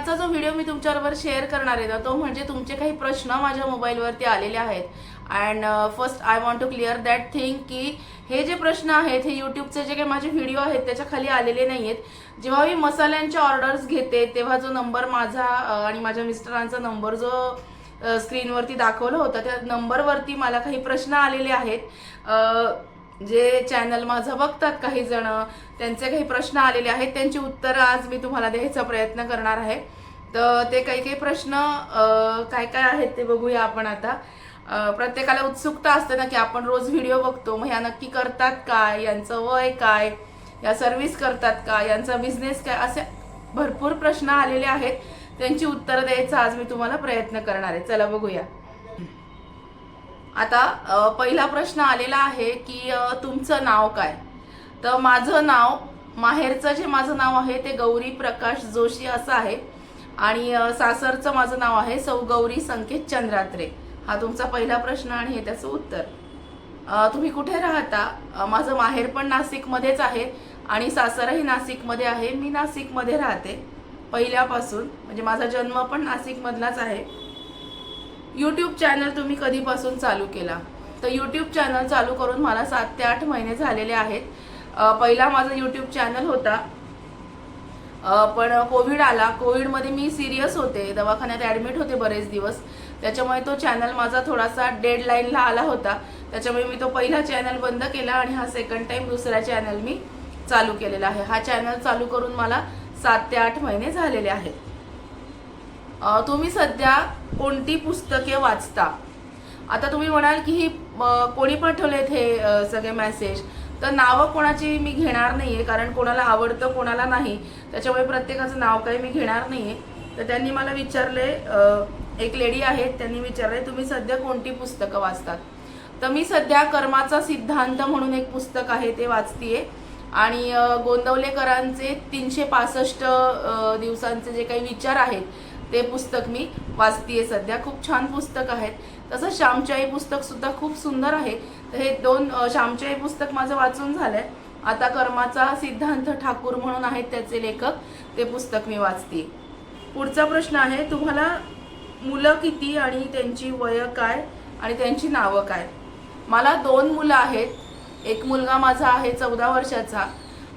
आजचा जो व्हिडिओ मी तुमच्याबरोबर शेअर करणार आहे ना तो म्हणजे तुमचे काही प्रश्न माझ्या मोबाईलवरती आलेले आहेत. And first I want to clear that thing की हे जे प्रश्न आहेत हे युट्यूबचे जे काही माझे व्हिडिओ आहेत त्याच्याखाली आलेले नाही आहेत जेव्हा मी मसाल्यांच्या ऑर्डर्स घेते तेव्हा जो नंबर माझा uh, आणि माझ्या मिस्टरांचा नंबर जो uh, स्क्रीनवरती दाखवलं होतं त्या नंबरवरती मला काही प्रश्न आलेले आहेत. Uh, जे चॅनल माझं बघतात काही जण त्यांचे काही प्रश्न आलेले आहेत त्यांची उत्तरं आज मी तुम्हाला द्यायचा प्रयत्न करणार आहे. तर ते काही काही प्रश्न काय काय आहेत ते बघूया आपण आता. प्रत्येकाला उत्सुकता असते ना की आपण रोज व्हिडिओ बघतो मग ह्या नक्की करतात काय यांचं वय काय या सर्व्हिस करतात का यांचा बिझनेस काय असे भरपूर प्रश्न आलेले आहेत. त्यांची उत्तरं द्यायचा आज मी तुम्हाला प्रयत्न करणार आहे. चला बघूया. आता पहिला प्रश्न आलेला आहे की तुमचं नाव काय? तर माझं नाव माहेरचं जे माझं नाव आहे ते गौरी प्रकाश जोशी असं आहे. आणि सासरचं माझं नाव आहे सौ गौरी संकेत चंद्रात्रे. हा तुमचा पहिला प्रश्न आणि हे त्याचं उत्तर. तुम्ही कुठे राहता? माझं माहेर पण नाशिकमध्येच आहे आणि सासरही नाशिकमध्ये आहे. मी नाशिकमध्ये राहते पहिल्यापासून. म्हणजे माझा जन्म पण नाशिकमधलाच आहे. यूट्यूब चॅनल तुम्ही कधीपासून चालू केला? तर यूट्यूब चॅनल चालू करून मला सात ते आठ महिने झालेले आहेत. पहिला माझा यूट्यूब चॅनल होता. पण कोविड आला. कोविडमध्ये मी सिरियस होते. दवाखान्यात ॲडमिट होते बरेच दिवस. त्याच्यामुळे तो चॅनल माझा थोडासा डेडलाईनला आला होता. त्याच्यामुळे मी तो पहिला चॅनल बंद केला आणि हा सेकंड टाईम दुसरा चॅनल मी चालू केलेला आहे. हा चॅनल चालू करून मला सात ते आठ महिने झालेले आहेत. तुम्ही सध्या कोणती पुस्तके वाचता? आता तुम्ही म्हणाल की ही कोणी पाठवलेत हे सगळे मेसेज तर नावं कोणाची मी घेणार नाही आहे कारण कोणाला आवडतं कोणाला नाही. त्याच्यामुळे प्रत्येकाचं नाव काही मी घेणार नाही आहे तर त्यांनी मला विचारले एक लेडी आहेत त्यांनी विचारले तुम्ही सध्या कोणती पुस्तकं वाचतात तर मी सध्या कर्माचा सिद्धांत म्हणून एक पुस्तक आहे ते वाचतीये. आणि गोंदवलेकरांचे तीनशे पासष्ट दिवसांचे जे काही विचार आहेत ते पुस्तक मी वाचतीये सध्या. खूप छान पुस्तक आहेत. तसं श्यामच्याई पुस्तक सुद्धा खूप सुंदर आहे. तर हे दोन श्यामच्याई पुस्तक माझं वाचून झालंय. आता कर्माचा सिद्धांत ठाकूर म्हणून आहेत त्याचे लेखक. ते पुस्तक मी वाचते पुढचा प्रश्न आहे तुम्हाला मुलं किती आणि त्यांची वय काय आणि त्यांची नावं काय? मला दोन मुलं आहेत. एक मुलगा माझा आहे चौदा वर्षाचा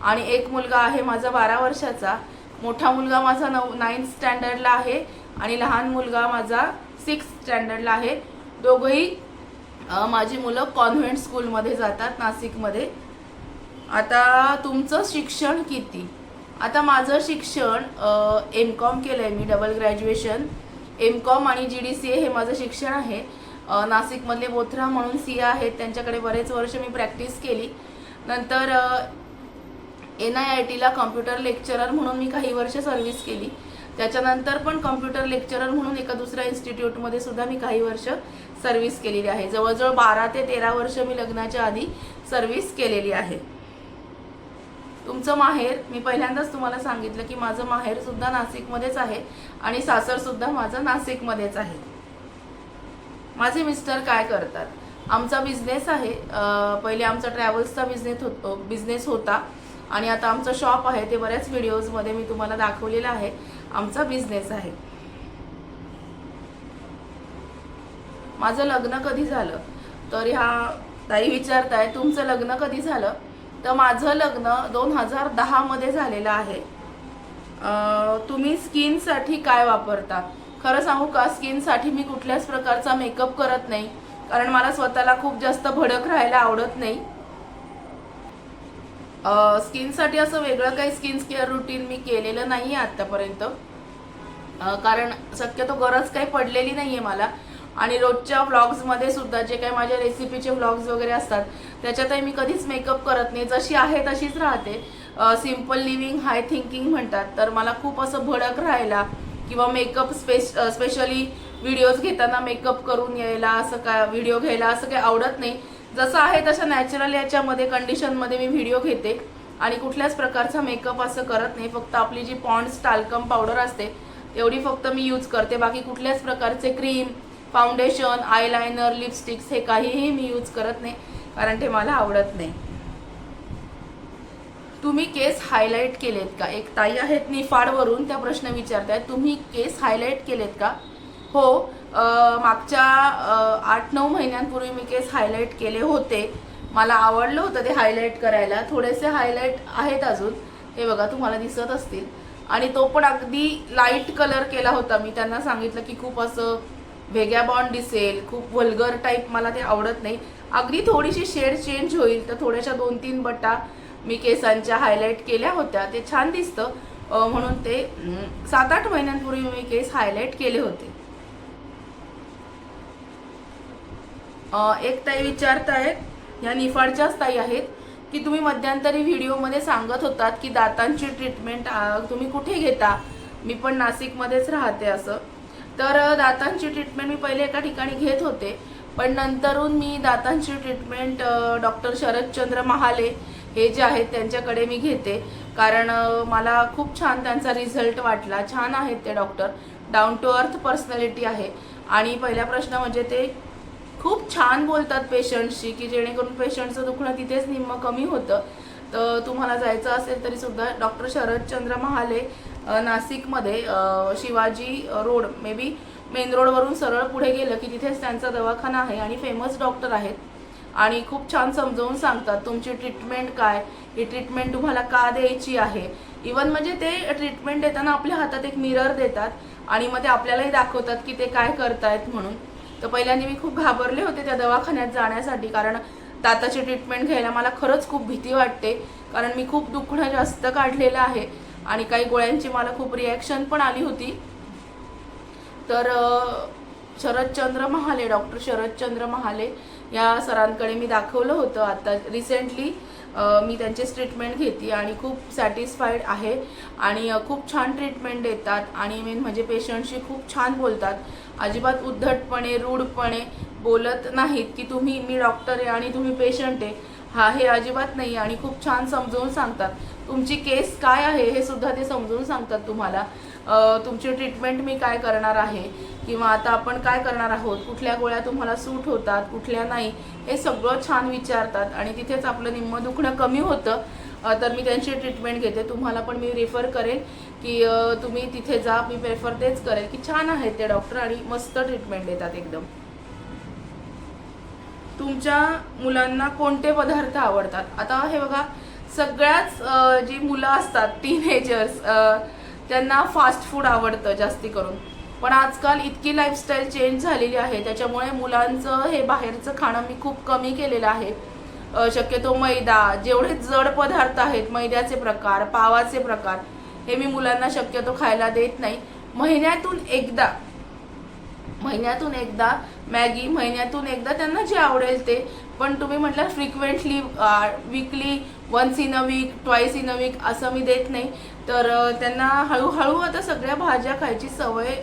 आणि एक मुलगा आहे माझा बारा वर्षाचा. मोठा मुलगा माझा नऊ नाईन्थ स्टँडर्डला आहे आणि लहान मुलगा माझा सिक्स स्टँडर्डला आहे. दोघंही माझी मुलं कॉन्व्हेंट स्कूलमध्ये जातात नाशिकमध्ये. आता तुमचं शिक्षण किती? आता माझं शिक्षण एम कॉम केलं आहे मी डबल ग्रॅज्युएशन एम कॉम आणि जी डी सी ए हे माझं शिक्षण आहे. नाशिकमधले बोथरा म्हणून सी आहेत त्यांच्याकडे बरेच वर्ष मी प्रॅक्टिस केली. नंतर एन आय आय टीला कॉम्प्युटर लेक्चरर म्हणून मी काही वर्ष सर्व्हिस केली. त्याच्यानंतर पण कॉम्प्युटर लेक्चरर म्हणून एका दुसऱ्या इन्स्टिट्यूटमध्ये सुद्धा मी काही वर्ष सर्व्हिस केलेली आहे. जवळजवळ बारा ते तेरा वर्ष मी लग्नाच्या आधी सर्व्हिस केलेली आहे. तुमचं माहेर मी पहिल्यांदाच तुम्हाला सांगितलं की माझं माहेर सुद्धा नाशिकमध्येच आहे आणि सासर सुद्धा माझं नाशिकमध्येच आहे. माझे मिस्टर काय करतात? आमचा बिझनेस आहे. पहिले आमचा ट्रॅव्हल्सचा बिझनेस होतो बिझनेस होता. आणि आता आमचं शॉप आहे ते बऱ्याच व्हिडिओजमध्ये मी तुम्हाला दाखवलेलं आहे. आमचा बिझनेस आहे. माझं लग्न कधी झालं? तर ह्या ताई विचारताय तुमचं लग्न कधी झालं? तर माझं लग्न दोन हजार दहामध्ये झालेलं आहे. तुम्ही स्किनसाठी काय वापरता? खरं सांगू का स्किनसाठी मी कुठल्याच प्रकारचा मेकअप करत नाही. कारण मला स्वतःला खूप जास्त भडक राहायला आवडत नाही. स्किनसाठी असं वेगळं काही स्किन केअर रुटीन मी केलेलं नाही आहे आत्तापर्यंत कारण शक्यतो गरज काही पडलेली नाही आहे मला. आणि रोजच्या व्लॉग्समध्ये सुद्धा जे काही माझ्या रेसिपीचे व्लॉग्स वगैरे असतात त्याच्यातही मी कधीच मेकअप करत नाही. जशी आहे तशीच राहते. सिंपल लिव्हिंग हाय थिंकिंग म्हणतात. तर मला खूप असं भडक राहायला किंवा मेकअप स्पेश स्पेशली व्हिडिओज घेताना मेकअप करून यायला असं काय व्हिडिओ घ्यायला असं काही आवडत नाही. जसं आहे तसं नॅचरल याच्यामध्ये कंडिशनमध्ये मी व्हिडिओ घेते. आणि कुठल्याच प्रकारचा मेकअप असं करत नाही. फक्त आपली जी पॉन्ड्स टाल्कम पावडर असते तेवढी फक्त मी यूज करते. बाकी कुठल्याच प्रकारचे क्रीम फाउंडेशन आयलायनर लिपस्टिक्स हे काहीही मी यूज करत नाही कारण ते मला आवडत नाही. तुम्ही केस हायलाईट केलेत का? एक ताई आहेत निफाडवरून त्या प्रश्न विचारतायत तुम्ही केस हायलाईट केलेत का? हो मागच्या आठ नऊ महिन्यांपूर्वी मी केस हायलाईट केले होते. मला आवडलं होतं ते हायलाईट करायला. थोडेसे हायलाईट आहेत अजून. हे बघा तुम्हाला दिसत असतील. आणि तो पण अगदी लाइट कलर केला होता. मी त्यांना सांगितलं की खूप असं वेगळ्या बॉन्ड दिसेल खूप वल्गर टाईप मला ते आवडत नाही. अगदी थोडीशी शेड चेंज होईल तर थोड्याशा दोन तीन बटा मी केसांच्या हायलाईट केल्या होत्या. ते छान दिसतं. म्हणून ते सात आठ महिन्यांपूर्वी मी केस हायलाईट केले होते. एक ताई आहेत ह्या निफाडच्याच ताई आहेत की तुम्ही मध्यंतरी व्हिडिओमध्ये सांगत होतात की दातांची ट्रीटमेंट तुम्ही कुठे घेता? मी पण नाशिकमध्येच राहते असं. तर दातांची ट्रीटमेंट मी पहिले एका ठिकाणी घेत होते पण नंतरून मी दातांची ट्रीटमेंट डॉक्टर शरदचंद्र महाले हे जे आहेत त्यांच्याकडे मी घेते. कारण मला खूप छान त्यांचा रिझल्ट वाटला. छान आहेत ते doctor. Down to earth personality आहे. आणि पहिला प्रश्न म्हणजे ते खूप छान बोलतात पेशंटशी की जेणेकरून पेशंटचं दुखणं तिथेच निम्म कमी होतं. तर तुम्हाला जायचं असेल तरी सुद्धा डॉक्टर शरदचंद्र महाले नाशिकमध्ये Shivaji road maybe main रोडवरून सरळ पुढे गेलं की तिथेच त्यांचा दवाखाना आहे आणि फेमस डॉक्टर आहेत. आणि खूप छान समजावून सांगतात तुमची ट्रीटमेंट काय? ही ट्रीटमेंट तुम्हाला का द्यायची आहे? इवन म्हणजे ते ट्रीटमेंट देताना आपल्या हातात एक मिरर देतात आणि मग ते आपल्यालाही दाखवतात की ते काय करतायत म्हणून. तर पहिल्यांदा मी खूप घाबरले होते त्या दवाखान्यात जाण्यासाठी कारण दाताची ट्रीटमेंट घ्यायला मला खरंच खूप भीती वाटते. कारण मी खूप दुखणं जास्त काढलेलं आहे आणि काही गोळ्यांची मला खूप रिॲक्शन पण आली होती. तर शरदचंद्र महाले डॉक्टर शरदचंद्र महाले या सरांकडे मी दाखवलं होतं. आता रिसेंटली मी त्यांचीच ट्रीटमेंट घेते आणि खूप सॅटिस्फाईड आहे. आणि खूप छान ट्रीटमेंट देतात आणि मेन म्हणजे पेशंटशी खूप छान बोलतात. अजिबात उद्धटपणे रूढपणे बोलत नाहीत की तुम्ही मी डॉक्टर आहे आणि तुम्ही पेशंट आहे. हा हे अजिबात नाही आणि खूप छान समजवून सांगतात. तुमची केस काय आहे हे सुद्धा ते समजून सांगतात तुम्हाला. तुमची ट्रीटमेंट मी काय करणार आहे? किंवा आता आपण काय करणार आहोत? कुठल्या गोळ्या तुम्हाला सूट होतात कुठल्या नाही? हे सगळं छान विचारतात आणि तिथेच आपलं निम्म दुखणं कमी होतं. तर मी त्यांची ट्रीटमेंट घेते. तुम्हाला पण मी रेफर करेन की तुम्ही तिथे जा मी प्रेफर तेच करेन की छान आहेत ते डॉक्टर आणि मस्त ट्रीटमेंट देतात एकदम. तुमच्या मुलांना कोणते पदार्थ आवडतात? आता हे बघा सगळ्याच जी मुलं असतात टीनेजर्स त्यांना फास्ट फूड आवडतं जास्ती करून. पण आजकाल इतकी लाईफस्टाईल चेंज झालेली आहे त्याच्यामुळे मुलांचं हे बाहेरचं खाणं मी खूप कमी केलेलं आहे. शक्यतो मैदा जेवढे जड पदार्थ आहेत मैद्याचे प्रकार पावाचे प्रकार हे मी मुलांना शक्यतो खायला देत नाही. महिन्यातून एकदा महिन्यातून एकदा मॅगी महिन्यातून एकदा त्यांना जे आवडेल ते. पण तुम्ही म्हटलं frequently weekly once in a week twice in a week असं मी देत नाही. तर त्यांना हळूहळू आता सगळ्या भाज्या खायची सवय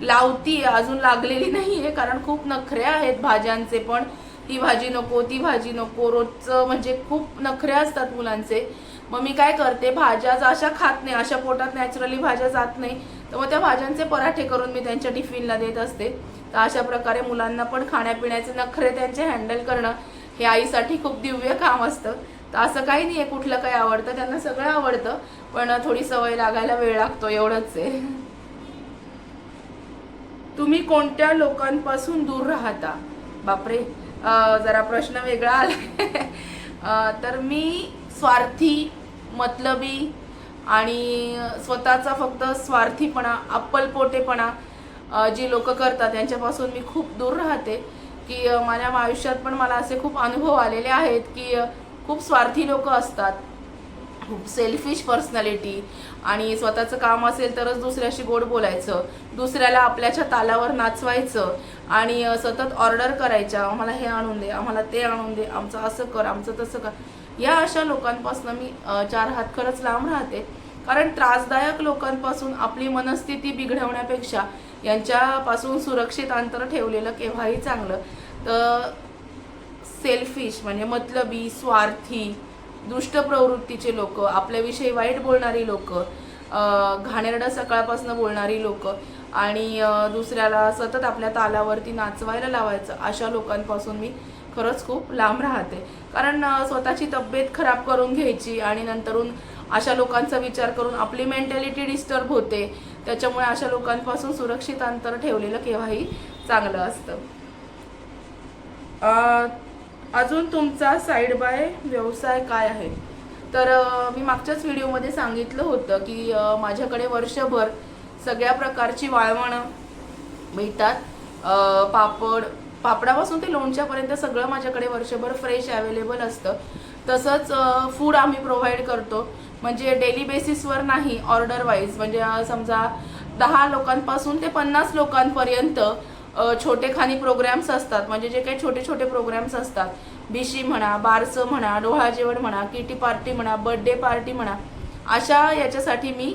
लावती अजून लागलेली नाही आहे कारण खूप नखरे आहेत भाज्यांचे पण. ही भाजी नको ती भाजी नको. रोजचं म्हणजे खूप नखरे असतात मुलांचे. मग मी काय करते भाज्या अशा खात नाही अशा पोटात नॅचरली भाज्या जात नाही. तर मग त्या भाज्यांचे पराठे करून मी त्यांच्या टिफिनला देत असते. तर अशा प्रकारे मुलांना पण खाण्यापिण्याचे नखरे त्यांचे हँडल करणं हे आईसाठी खूप दिव्य काम असतं. तर असं काही नाही आहे कुठलं काही आवडतं त्यांना सगळं आवडतं. पण थोडी सवय लागायला वेळ लागतो एवढंच आहे. तुम्ही कोणत्या लोकांपासून दूर राहता? बापरे. जरा प्रश्न वेगळा आला तर मी स्वार्थी मतलबी आणि स्वतःचा फक्त स्वार्थीपणा अप्पलपोटेपणा जी लोक करतात त्यांच्यापासून मी खूप दूर राहते. की माझ्या आयुष्यात पण मला असे खूप अनुभव आलेले आहेत की खूप स्वार्थी लोक असतात. खूप सेल्फिश पर्सनॅलिटी आणि स्वतःचं काम असेल तरच दुसऱ्याशी गोड बोलायचं. दुसऱ्याला आपल्याच्या तालावर नाचवायचं. आणि सतत ऑर्डर करायच्या आम्हाला हे आणून दे आम्हाला ते आणून दे आमचं असं कर आमचं तसं कर. या अशा लोकांपासून मी चार हात खरंच लांब राहते. कारण त्रासदायक लोकांपासून आपली मनस्थिती बिघडवण्यापेक्षा यांच्यापासून सुरक्षित अंतर ठेवलेलं केव्हाही चांगलं. तर सेल्फिश म्हणजे मतलबी स्वार्थी दुष्ट प्रवृत्तीचे लोक आपल्याविषयी वाईट बोलणारी लोक घाणेरडं सकाळपासून बोलणारी लोक आणि दुसऱ्याला सतत आपल्या तालावरती नाचवायला लावायचं अशा लोकांपासून मी खरंच खूप लांब राहते. कारण स्वतःची तब्येत खराब करून घ्यायची आणि नंतरून अशा लोकांचा विचार करून आपली मेंटॅलिटी डिस्टर्ब होते त्याच्यामुळे अशा लोकांपासून सुरक्षित अंतर ठेवलेलं केव्हाही चांगलं असतं. अजून तुमचा साईड बाय व्यवसाय काय आहे? तर मी मागच्याच व्हिडिओमध्ये सांगितलं होतं की माझ्याकडे वर्षभर सगळ्या प्रकारची वाळवणं मिळतात. पापड पापडापासून ते लोणच्यापर्यंत सगळं माझ्याकडे वर्षभर फ्रेश अवेलेबल असतं. तसंच फूड आम्ही प्रोव्हाइड करतो. म्हणजे डेली बेसिसवर नाही ऑर्डर वाईज म्हणजे समजा दहा लोकांपासून ते पन्नास लोकांपर्यंत छोटे खानी प्रोग्राम्स असतात. म्हणजे जे काही छोटे छोटे प्रोग्राम्स असतात. बिशी म्हणा बारसं म्हणा डोहाळ जेवण म्हणा किटी पार्टी म्हणा बर्थडे पार्टी म्हणा अशा याच्यासाठी मी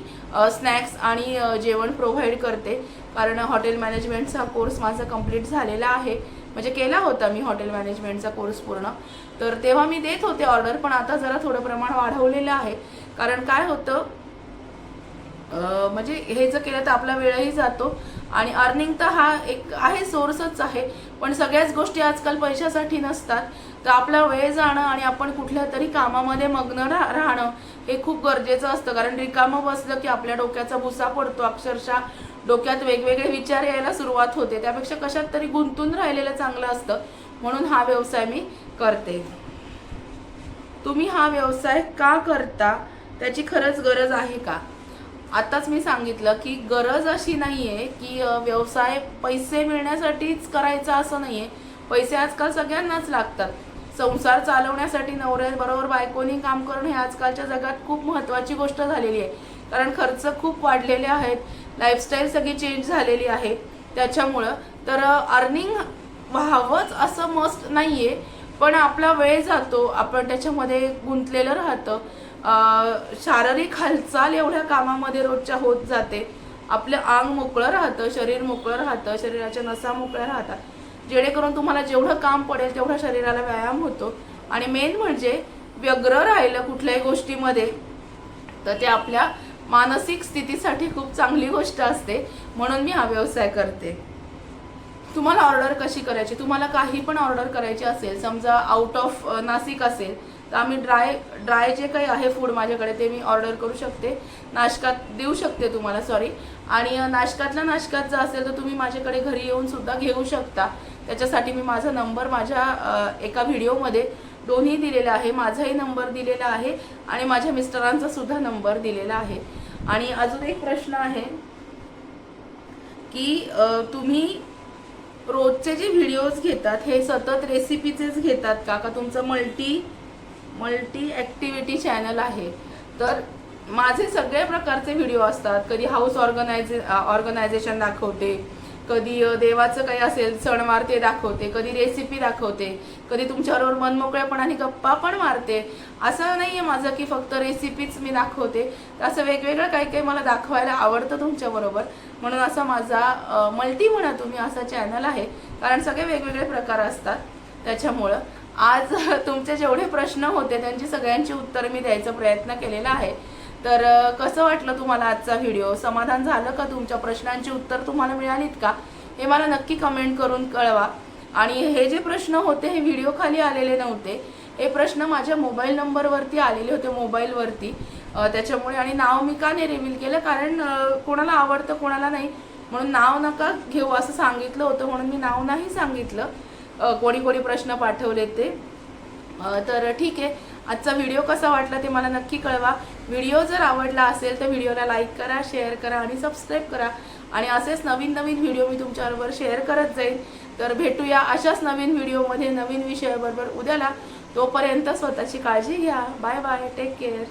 स्नॅक्स आणि जेवण प्रोव्हाइड करते. कारण हॉटेल मॅनेजमेंटचा कोर्स माझा कंप्लीट झालेला आहे. म्हणजे केला होता मी हॉटेल मॅनेजमेंटचा कोर्स पूर्ण. तर तेव्हा मी देत होते ऑर्डर पण आता जरा थोडं प्रमाण वाढवलेलं आहे. कारण काय होतं म्हणजे हे जर केलं तर आपला वेळही जातो. आणि अर्निंग तर हा एक आहे सोर्सच आहे पण सगळ्याच गोष्टी आजकाल पैशासाठी नसतात. तर आपला वेळ जाणं आणि आपण कुठल्या तरी कामामध्ये मग्न रा- राहणं हे खूप गरजेचं असतं. कारण रिकामं बसलं की आपल्या डोक्याचा भुसा पडतो. अक्षरशः डोक्यात वेगवेगळे विचार यायला सुरुवात होते. त्यापेक्षा कशात तरी गुंतून राहिलेलं चांगलं असतं. म्हणून हा व्यवसाय मी करते. तुम्ही हा व्यवसाय का करता? त्याची खरंच गरज आहे का? आताच मी सांगितलं की गरज अशी नाही आहे की व्यवसाय पैसे मिळण्यासाठीच करायचा असं नाही आहे पैसे आजकाल सगळ्यांनाच लागतात. संसार चालवण्यासाठी नवऱ्याबरोबर बायकोनी काम करणं हे आजकालच्या जगात खूप महत्त्वाची गोष्ट झालेली आहे. कारण खर्च खूप वाढलेले आहेत. लाईफस्टाईल सगळी चेंज झालेली आहे. त्याच्यामुळं तर अर्निंग व्हावंच असं मस्त नाही आहे पण आपला वेळ जातो. आपण त्याच्यामध्ये गुंतलेलं राहतं. शारीरिक हालचाल एवढ्या कामामध्ये रोजच्या होत जाते. आपलं अंग मोकळं राहतं शरीर मोकळं राहतं शरीराच्या नसा मोकळ्या राहतात. जेणेकरून तुम्हाला जेवढं काम पडेल तेवढा शरीराला व्यायाम होतो. आणि मेन म्हणजे व्यग्र राहिलं कुठल्याही गोष्टीमध्ये तर ते आपल्या मानसिक स्थितीसाठी खूप चांगली गोष्ट असते. म्हणून मी हा व्यवसाय करते. तुम्हाला ऑर्डर कशी करायची? तुम्हाला काही पण ऑर्डर करायची असेल समजा आउट ऑफ नाशिक असेल तर आम्ही ड्राय ड्राय जे काही आहे फूड माझ्याकडे ते मी ऑर्डर करू शकते. नाशकात देऊ शकते तुम्हाला सॉरी आणि नाशकातला नाशकातल्या नाशकात जर असेल तर तुम्ही माझ्याकडे घरी येऊन सुद्धा घेऊ शकता. त्याच्यासाठी मी माझा नंबर माझ्या एका व्हिडिओमध्ये दोन्ही दिलेला आहे. माझाही नंबर दिलेला आहे आणि माझ्या मिस्टरांचा सुद्धा नंबर दिलेला आहे. आणि अजून एक प्रश्न आहे की तुम्ही रोजचे जे व्हिडिओज घेतात हे सतत रेसिपीचेच घेतात का? का तुमचं मल्टी मल्टी ॲक्टिव्हिटी चॅनल आहे. तर माझे सगळे प्रकारचे व्हिडिओ असतात. कधी हाऊस ऑर्गनायझे ऑर्गनायझेशन दाखवते. कधी देवाचं काही असेल सणवार ते दाखवते. कधी रेसिपी दाखवते. कधी तुमच्याबरोबर मनमोकळेपणाने गप्पा पण मारते. असं नाही आहे माझं की फक्त रेसिपीच मी दाखवते. तर असं वेगवेगळं काही काही मला दाखवायला आवडतं तुमच्याबरोबर. म्हणून असा माझा मल्टी म्हणा तुम्ही असा चॅनल आहे. कारण सगळे वेगवेगळे प्रकार असतात त्याच्यामुळं. आज तुमचे जेवढे प्रश्न होते त्यांची सगळ्यांची उत्तरं मी द्यायचा प्रयत्न केलेला आहे. तर कसं वाटलं तुम्हाला आजचा व्हिडिओ? समाधान झालं का तुमच्या प्रश्नांची उत्तर तुम्हाला मिळालीत का? हे मला नक्की कमेंट करून कळवा. आणि हे जे प्रश्न होते हे व्हिडिओ खाली आलेले नव्हते. हे प्रश्न माझ्या मोबाईल नंबरवरती आलेले होते मोबाईलवरती. त्याच्यामुळे आणि नाव मी का नाही रिव्हील केलं? कारण कोणाला आवडतं कोणाला नाही. म्हणून नाव नका घेऊ असं सांगितलं होतं म्हणून मी नाव नाही सांगितलं. कोणी कोणी प्रश्न पाठवले ते. तर ठीक आहे. आजचा व्हिडिओ कसा वाटला ते मला नक्की कळवा. व्हिडिओ जर आवडला असेल तर व्हिडिओला लाईक करा शेअर करा आणि सबस्क्राईब करा. आणि असेच नवीन नवीन व्हिडिओ मी तुमच्याबरोबर शेअर करत जाईन. तर भेटूया अशाच नवीन व्हिडिओमध्ये नवीन विषयाबरोबर उद्याला. तोपर्यंत स्वतःची काळजी घ्या. Bye bye. Take care.